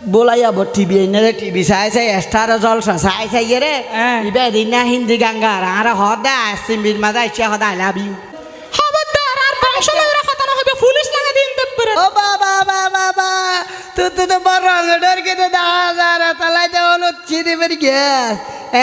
বোলাই আবার টিভি এনে টিভি চাই চাই স্টার জলসা চাই চাই রে। ইবে দিন হিন্দি গাঙ্গার আর হদা সিমির মাদা ইচ্ছা হদা আই লাভ ইউ খবরদার আর বংশ লইরা কথা না হবে পুলিশ লাগা দিন দেবরে ও বাবা বাবা বাবা তুই তো তো বড় রঙডর কে তো দাদার তালাই দে হলো চিনি বেরি গ্যাস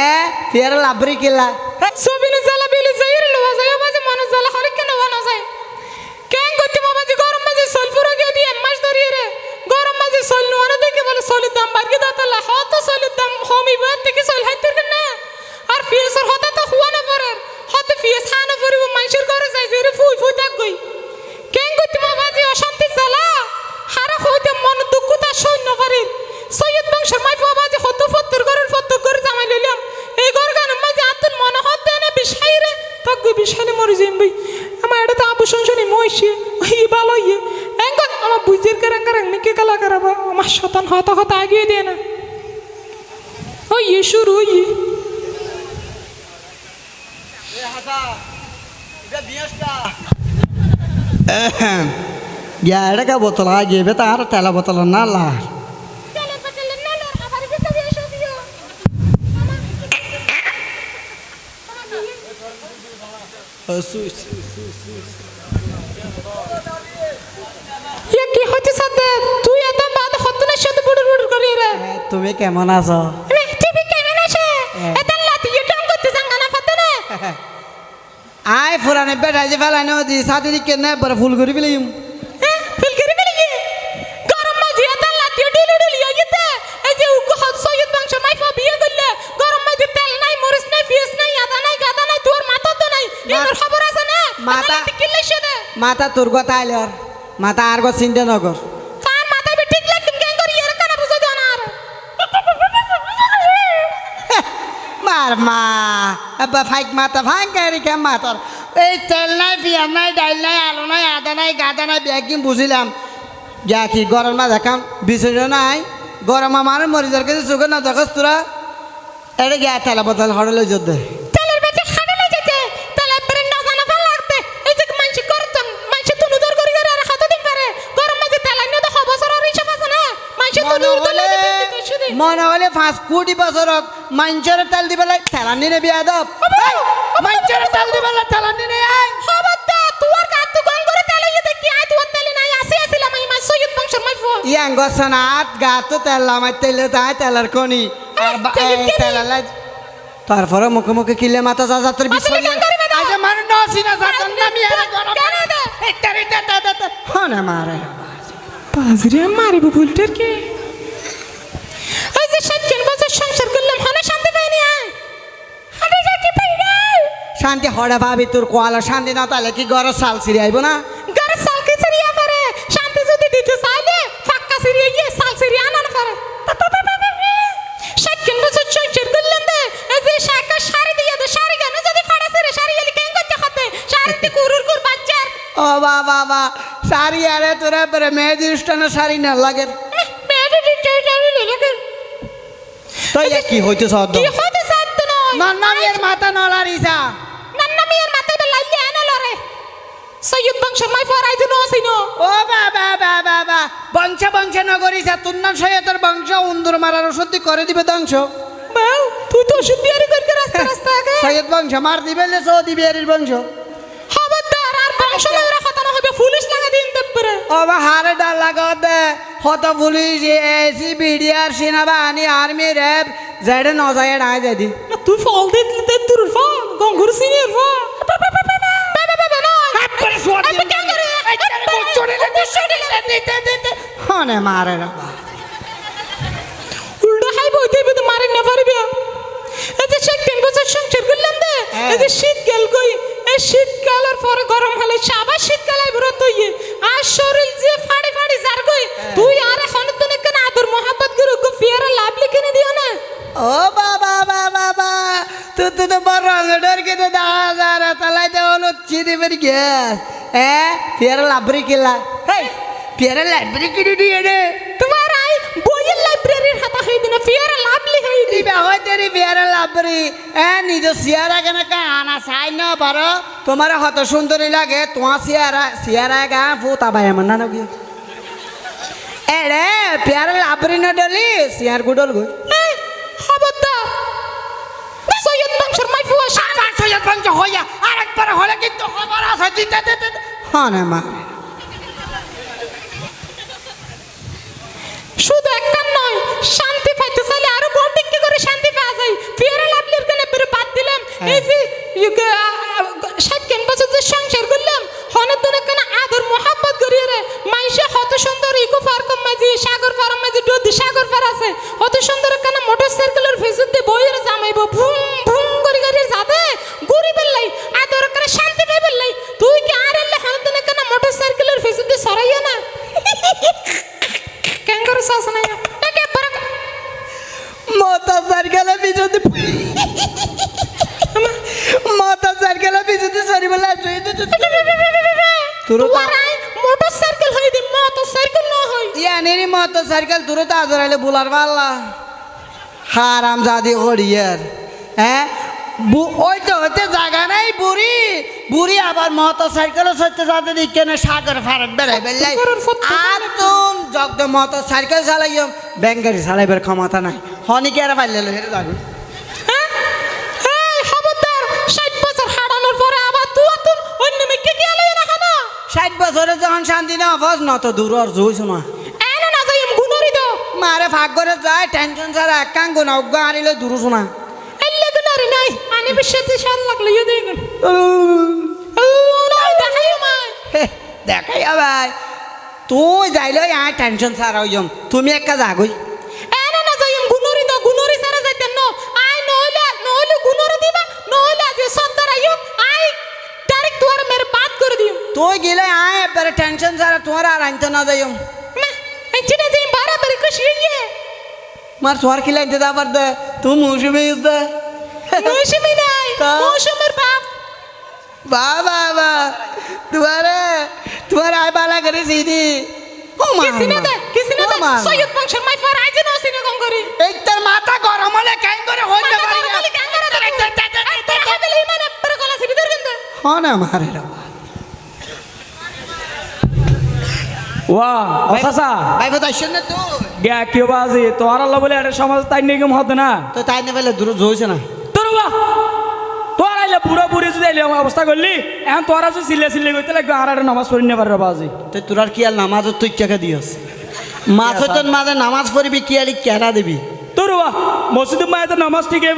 এ ফের লাভরি কিলা। সবিনে জ্বালা বিলে যাইর লওয়া যায় বাজে মানুষ জ্বালা হরে কেন বানা যায় কেন করতে বাবাজি গরম মাঝে সলফুর গিয়ে দিয়ে মাছ ধরিয়ে রে গরম মাঝে সল নোয়ানো দেখে বলে সলের দাম বাড়কে দাতালা হত সলের দাম হমি বাদ থেকে সল হাইতে না আর ফিয়েসর হতা তো হুয়া না পরে হতে ফিয়েস হানা পরিব মানুষের ঘরে যাই যে রে ফুই ফুই থাক গই কেন করতে বাবাজি অশান্তি জ্বালা হারা হইতে মন দুঃখ তা সৈন্য পারে সৈয়দ বংশের মাই বাবাজি হত ফত্তর ঘরের ফত্তর ঘরে জামাই লইলাম এই ঘর গানের মাঝে আতুন মনে হতে না বিষাই রে থাকবে বিষাইলে মরে যাইম ভাই আমার এটা তো আবু শুনশুনি মইছে ওই ভালো ইয়ে এঙ্গন আমার বুঝির কারাং কারাং নিকে কালা কারাবা আমার শতান হতা হতা আগিয়ে দিয়ে না ওই ইয়ে শুরু ওই ইয়ে ಯಾ ಎಡಗ ಬೋತಲ ಆಗಿ ಬೇತ ಆರ ತೆಲ ಬೋತಲ ನಲ್ಲ কি সাথে? তুই এত বাদ হত না সাথে করি রে। তুমি কেমন আছো? তুমি কেমন আছে? এত লাতি করতে না আয় ফুরানে বেটাই যে ফেলানি দি সাথে দিকে নে বড় ফুল করে ফেলিম। না? মাথা তোর কথা আইলে আর মাথা আর গো চিন্তা নগর না? মার মা। আব্বা ফাইক এই তেল নাই পিঁয়াজ নাই ডাইল নাই আলু নাই আদা নাই গাদা নাই ব্যাগিং বুঝিলাম? যা কি গরম মাঝে কাম বিছড়ি নাই। গরম আমার মরিজার কাছে চোখে না দেখস তোরা? এটা গিয়া তেলা বদল হড়লে যোদ্ধ তেলের মনে হলে পাঁচ কোটি বছর হোক মাঞ্চের তেল দিবে ঠেলানি নে বিয়া দব মাঞ্চের তেল দিবে ঠেলানি নে আয় তেল মাই তাই তেলার কনি তারপরে মুখে মুখে কিলে মাথা যা যাত্রা মাথা বিশ্বরি কেন করিবে না? আজ মানে নসি না যাতন না মি আরে গরম কেন এটা এটা তা তা তা মারে। পাজরে মারিব বুলটার কে? সাতজন বছর সংসার করলাম হনে শান্তি পাইনি আয় হাটে যাকে পাই রে। শান্তি হড়ে ভাবি তোর কোয়ালা শান্তি না তাহলে কি ঘর সাল সিরি আইব না? গারে সালকে সিরিয়া পারে? শান্তি যদি দিতে চাইলে ফাক্কা সিরিয়া গিয়ে সাল সিরিয়া আনান পারে। সাতজন বছর সংসার করলাম দে এই যে শাকা শাড়ি দিয়ে দে শাড়ি কেন যদি ফাড়া সিরে শাড়ি এলি কেন করতে হতে? শাড়িতে কুরুর কুর বাচ্চার। ও বাবা বাবা শাড়ি আরে তোরা পরে মেহেদি অনুষ্ঠানে শাড়ি না লাগে। তাই আচ্ছা, কি হইতে সহজ কি হইতে সহজ তো নয়? নন্না মিয়ার মাথা নলারিসা নন্না মিয়ার মাথা তো লাইলে আনা লরে সৈয়দ বংশ মাই ফরাই দিনো সিনো। ও বা বা বা বা বা। বংশ বংশ নগরিসা তুন্না সৈয়দের বংশ উন্দর মারার ওষুধ করে দিবে দংশ বাউ তুই তো ওষুধ বিয়ারি করকে রাস্তা হ্যাঁ, রাস্তা আগে। সৈয়দ বংশ মার দিবে লে সৌদি বিয়ারির বংশ। হবদার আর বংশ লরা কথা না হবে ফুলিশ লাগা দিন তপরে ও বা হারে ডাল লাগা দে। হত পুলিশ এসি বিডিআর সেনাবাহিনী আর্মি র্যাব যেটা ন যায় ডায় যাই দি তুই ফল দে দে তুর ফল গঙ্গুর সিনিয়র ফল। বাবা বাবা বাবা না আপরে সোয়াদ আমি কেন করে এই তারে গোল চড়ে লে দে দে দে দে হনে মারে না উল্টা হাই বই দেবে তো মারি না পারবে। এই যে শেখ তিন বছর সংসার করলাম দে। এই যে শীতকাল কই? এই শীতকালের পরে গরম হলে আবার শীতকাল আইবর তুই আর শরীর যে ফাড়ি ফাড়ি যার কই তুই আর এখন তো কেন আদর মহাব্বত করে গো ফিয়ারা লাভ লিখে নি দিও না? ও বাবা বাবা বাবা তুই তো তো বড় রঙডর কে তো দাদার তালাই দে হলো চিদি বেরি গ্যাস। এ ফের লাভরি কিলা? ফের লাভরি কিনে দিয়ে রে তোমার আই বইয়ের লাইব্রেরির হাতা হই দিনা ফিয়ারা লাভ লিখে দি। দিবা হয় তেরি ফের লাভরি। এ নিজ সিয়ারা কেন আনা চাই না পারো তোমার হত সুন্দরী লাগে তোমার সিয়ারা সিয়ারা গা ফুতা বাই আমার না নাকি এ রে পেয়ার লাভরি না ডলি সিয়ার গুডল গই খবরদার। সৈয়দ বংশের মাই ফুয়া সৈয়দ বংশ হইয়া আরেকবার হলে কিন্তু খবর আছে দিতে দিতে হ্যাঁ না মা। শুধু একখান নয় শান্তি পাইতে চাইলে আরও বড় দিকে করে শান্তি পাওয়া তোর তো মোটর সাইকেল হই দি না ইয়ানেরি আজরাইলে বুলার পাল্লা। হারাম জাদি হরিয়ার। হ্যাঁ ওই তো হতে জায়গা নাই বুড়ি। বুড়ি আবার মোটর সাইকেল সত্যি যাতে দিকে না সাগর ফারত বেড়াই বেড়াই আর তুম জগদ মোটর সাইকেল চালাইম ব্যাঙ্গারি চালাইবার ক্ষমতা নাই। হনিকে আর পাইলে যাবি? বছরে যখন শান্তি না অফস নত দূর আর জুইছো না এনো না যাই গুনরি দাও মারে ভাগ করে যায় টেনশন ছাড়া এক কান গুণ অজ্ঞ হারিলে দূরছো না এল্লে গুনরি নাই আনি বিশ্বাসে শাল লাগল ইয়ে ও না দেখাই হে, দেখাই ভাই তুই যাইলে আর টেনশন ছাড়া হইম তুমি একটা জাগই তুই গেলে আয় এবারে টেনশন ছাড়া তোমার আর আনতে না যাইম না এই চিনে যাই বারবার খুশি হইয়ে মার তোমার কি লাইতে যাবার দে তুই মৌসুমি ইউজ দে মৌসুমি নাই তা? মৌসুমের বাপ বা বা বা তোমারে তোমার আয় বালা করে সিদি ও মা কিসিনে দে কিসিনে দে। সৈয়দ বংশের মাই ফার আইজে না সিনে কম করি এই তোর মাথা গরম হলে কেন করে হইতে মাথা পারি গরম হলে কেন করে দেবো? এই তোর হাবেলে ইমানে পরে গলা সিবি ধর কিন্তু হ্যাঁ না মারে রে ওয়া অসাসা ভাই না তুই গ্যা কিও বাজি তোর আল্লাহ বলে এটা সমাজ তাই নিগম হতে না তো তাই না পেলে দূর জইছে না তোর ওয়া তোর আইলে পুরো পুরি যদি আইলে অবস্থা করলি এখন তোরা যদি সিলে সিলে করতে লাগবে আর একটা নামাজ পড়ি নেবার বাজি তো তোর আর কি আর নামাজ তুই কেকে দিয়স মাছ তোর মাঝে নামাজ পড়বি কি আর কেনা দিবি তোর ওয়া মসজিদ মায়ে তো নামাজ ঠিকই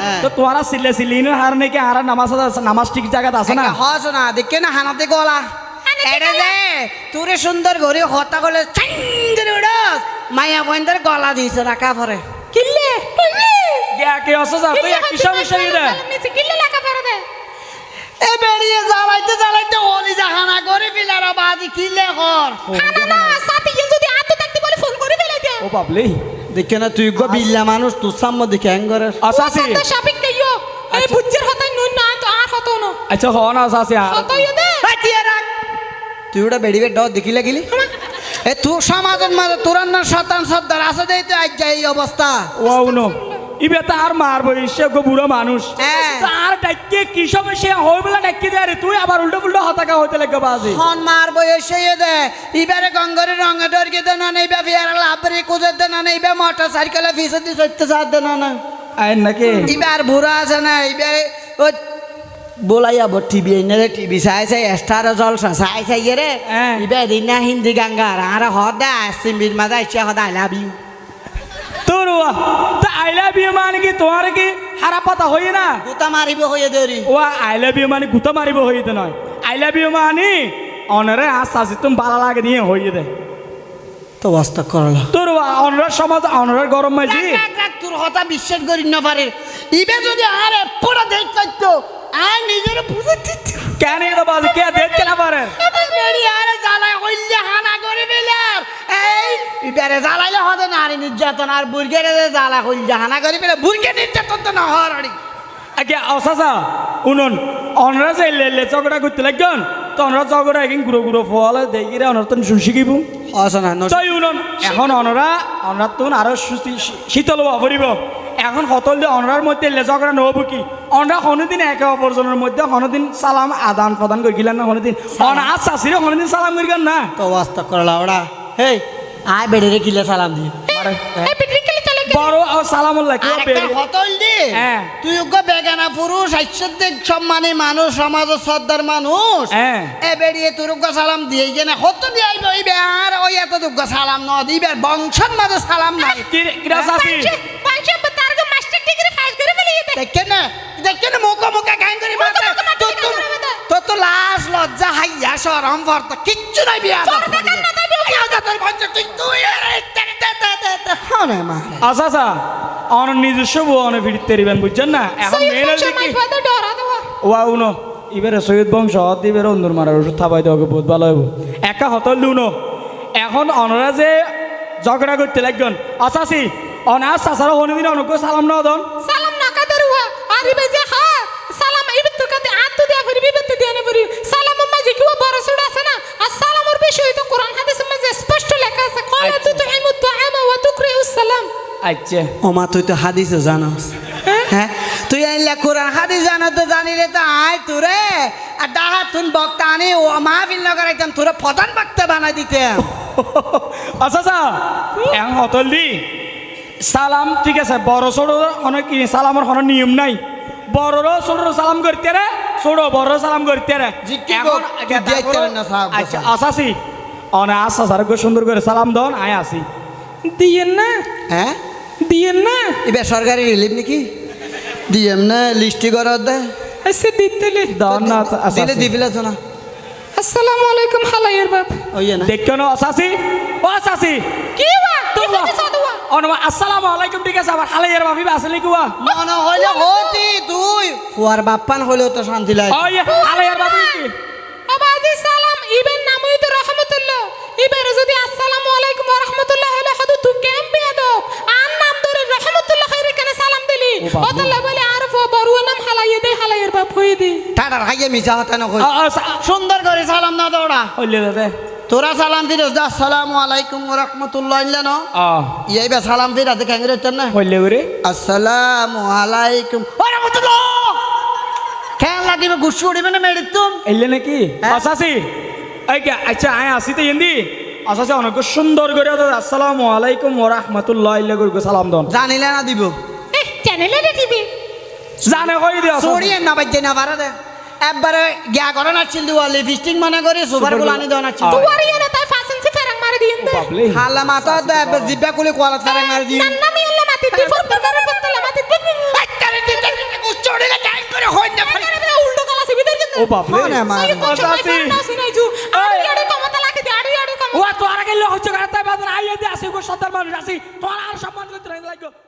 হ্যাঁ। তো তোরা সিলে সিলি না হার নাকি আর নামাজ আছে নামাজ ঠিক জায়গাত আছে না হস না দেখে না হানাতে গলা এটা যে তোরে সুন্দর ঘরে হতা করলে চাঙ্গরে উড়স। মায়া বন্ধের গলা দিয়েছে রাখা পরে। কিল্লে কি অসাসা তুই এক কিসব বিষয় কিল্লে লাগা ফেরে দে। এ বেরিয়ে জ্বালাইতে জ্বালাইতে অলি জাহানা করে ফিলার বাজি কিলে কর। খানা না সাথে যদি আতে থাকতে বলে ফোন করে ও বাবলি দেখে না তুই গো বিল্লা মানুষ সাম্য দেখে আসাসি কইও এই বুজ্জের হতাই নুন না তো আর হতো না। আচ্ছা আসাসি দে তুই ওটা বেড়ি বেড় দেখি লাগিলি এ তুই সমাজের মাঝে তোর না শতান সর্দার আছে দেই তো আজ যাই এই অবস্থা। Oh no. ইবে তার মারবো সে গো বুড়ো মানুষ। হ্যাঁ। তার ডাক্কে কি সব সে হই বলে ডাক্কি দেয় রে? তুই আবার উল্টো পুল্টো হতাকা হইতে লাগবে বাজি। হন মার বয়সে দে। ইবারে গঙ্গরে রঙে ডরকে দে না নেইবা ফিয়ার লাভরে কুজে দে না নেইবা মোটর সাইকেলে ফিসে দি সত্যি সাথ দে না না আইন নাকি? ইবার বুড়া আছে না ইবারে ও বলাইয়া বো টিভি এনে টিভি চাই চাই স্টার জলসা চাই চাই রে। ইবে দিন হিন্দি গাঙ্গার আর হদা সিমির মাদা ইচ্ছা হদা আই লাভ ইউ। তোর তা আই লাভ ইউ মানে কি তোমার কি হারা পাতা হই না? গুতা মারিব হয়ে দেরি ও আই লাভ ইউ মানে গুতা মারিব হইতে নয় আই লাভ ইউ মানে অনরে আশ্বাসি তুমি ভালো লাগে দিয়ে হইয়ে দে। তো বস্তা করলা তোর অনরের সমাজ অনরের গরম মাঝি তোর হতা বিশ্বাস করি না পারে ইবে যদি আর পুরো দেখ করতো আর নিজের বুঝে দিত কেন এটা বাজি কে দেখতে না পারে? আরে জ্বালাই হইলে হানা করে বেলার এই ইবারে জ্বালাইলে হতে না আর নির্যাতন আর বুর্গের জ্বালা হইলে হানা করে বেলে বুর্গে নির্যাতন তো না হওয়ার অনেক আগে অসাসা উনুন অনরা যে লেলে ঝগড়া করতে লাগন তো অনরা ঝগড়া একদিন গুঁড়ো গুঁড়ো ফল দেখি রে অসনা তাই উনুন এখন অনরা অনরা তো আরও সুস্থি- শীতল হওয়া পড়িব এখন হতল দিয়ে অনরার মধ্যে লে ঝগড়া নহব কি? অনরা হনুদিন একে অপরজনের মধ্যে হনুদিন সালাম আদান প্রদান করে গেলেন না হনুদিন অন আজ চাষিরে হনুদিন সালাম করি না? তো বস্তা করলা ওরা হেই আয় বেড়ে রে কিলে সালাম দি। মারে এই পিটরি কেলে চলে গেল বড় ও সালামুল্লাহ কি আর একটা হতল দি? হ্যাঁ। তুই উগ্র বেগানা পুরুষ আশ্চর্যিক সম্মানী মানুষ সমাজের সর্দার মানুষ হ্যাঁ। এ বেরিয়ে তোর উগ্র সালাম দিয়ে গেলে হত দিয়ে আইবে? ওই আর ওই এত উগ্র সালাম ন দিবে বংশের মাঝে সালাম নাই। না মুখ মুখে করে তো তো লাশ লজ্জা হাইয়া ভর্ত কিচ্ছু নাই বিয়া আচ্ছা আচ্ছা অন নিজস্ব বউ অনে ফিরিতে দিবেন বুঝছেন না? এখন সৈয়দ মেয়েরা বংশ মাই দেখি ফাদার ডরা দেওয়া ওয়া উনো এবারে সৈয়দ বংশ দিবের অন্দর মারার ওষুধ থাবাই দেওয়া বহুত ভালো হইব। একা হতল লুনো। এখন অনরা যে ঝগড়া করতে লাগবেন আসাসি অনার হনুদিন সালাম না দন। সালাম হুয়া আরে বেজে হা সালাম কাতে আত্ম দেয়া সালাম মাঝে কি বড় সুড় আছে না? আর সালামের বিষয় তো কোরআন হাদিসের মাঝে স্পষ্ট লেখা আছে। কলা তু তো ইমু তো আমা ওয়া তুকরি সালাম আচ্ছা। ওমা তুই তো হাদিসও জানোস। হ্যাঁ? তুই আইলা কোরআন হাদিস জানো তো জানি রে তো আয় তোরে। আর ডাহা তুন বক্তা আনি ও মাহফিল নগরাইতাম তোরে প্রধান বক্তা বানাই দিতাম। আচ্ছা আচ্ছা। এখন হতল দি। সালাম ঠিক আছে বড় ছোট অনেক কি সালামের কোনো নিয়ম নাই। বড়রও ছোট সালাম করতে রে ছোট বড় সালাম করতে রে। সাহাব গো আচ্ছা। আসাসি অনে আসা সার সুন্দর করে সালাম দন আয় আসি। দিয়েন না। হ্যাঁ? দিয়েন না। এবার সরকারি রিলিফ নাকি? দিএম না লিস্টি করার দে। এসে দিতেলে দন না আচ্ছা, দিলে দিবিলে না আসসালামু আলাইকুম হালাইয়ের বাপ। ওই না। দেখো না আসাসি ও আসাসি কি সাদুয়া আসসালামু আলাইকুম ঠিক আছে আবার হালাইয়ের ভাবি আসলে কি ওয়া মনে হইলে হতি ফুয়ার বাপ্পান হইলেও তো শান্তি লাগে। আবাজি সালাম। ইবেন নামই তো রহমতুল্লাহ। ইবের যদি আসসালামু আলাইকুম ওয়া রাহমাতুল্লাহ হলে হাদু তু কেম বেয়াদব? আন নাম ধরে রহমতুল্লাহ খাইরে কেন সালাম দিলি। ওতাল্লাহ বলে আরফ ও বড়ুয়া নাম হালাইয়ে দে হালাইয়ের বাপ দে। টাটার হাইয়ে মিশা হতা না কই। সুন্দর করে সালাম না দৌড়া। হইলে দাদা তোরা সালাম ফিরোজ দা আসসালামু আলাইকুম ওয়া রাহমাতুল্লাহ ইল্লানো আ। ইয়াই সালাম ফিরা দেখে আঙ্গুরে না? হইলে করে আসসালামু আলাইকুম। ওয়া রাহমাতুল্লাহ! খেলা দিবে গুসু উড়িবে না মেরে তুম এলে নাকি হ্যাঁ? আসাসি এই কে আচ্ছা আয় আসি তো এন্দি আসাসি অনেক সুন্দর করে আসসালামু আলাইকুম ওয়া রাহমাতুল্লাহ ইল্লা করে সালাম দন জানিলে না দিব এ চ্যানেলে রে টিভি জানে কই দিও সরিয়ে না বাজে না পারে দে একবারে গিয়া করে না চিল দিওয়া লিপস্টিক মনে করে সুপারগুলো আনি দেওয়া না চিল তু আর ইয়ে তাই ফাসেন সে ফেরাং মারে দিন হালা মাথা দে জিব্বা কুলি কোয়ালা সারা মারি দি নান্না মি আল্লাহ মাতি ফর ফর করে আড়ি ক্ষমতা ও তো আরে গেল হচ্ছে গাড়ি তাই বাদন আইয়ে দে আসি গো সত্তর মানুষ আসি। তোর আর সম্মান করতে লাগো তোমার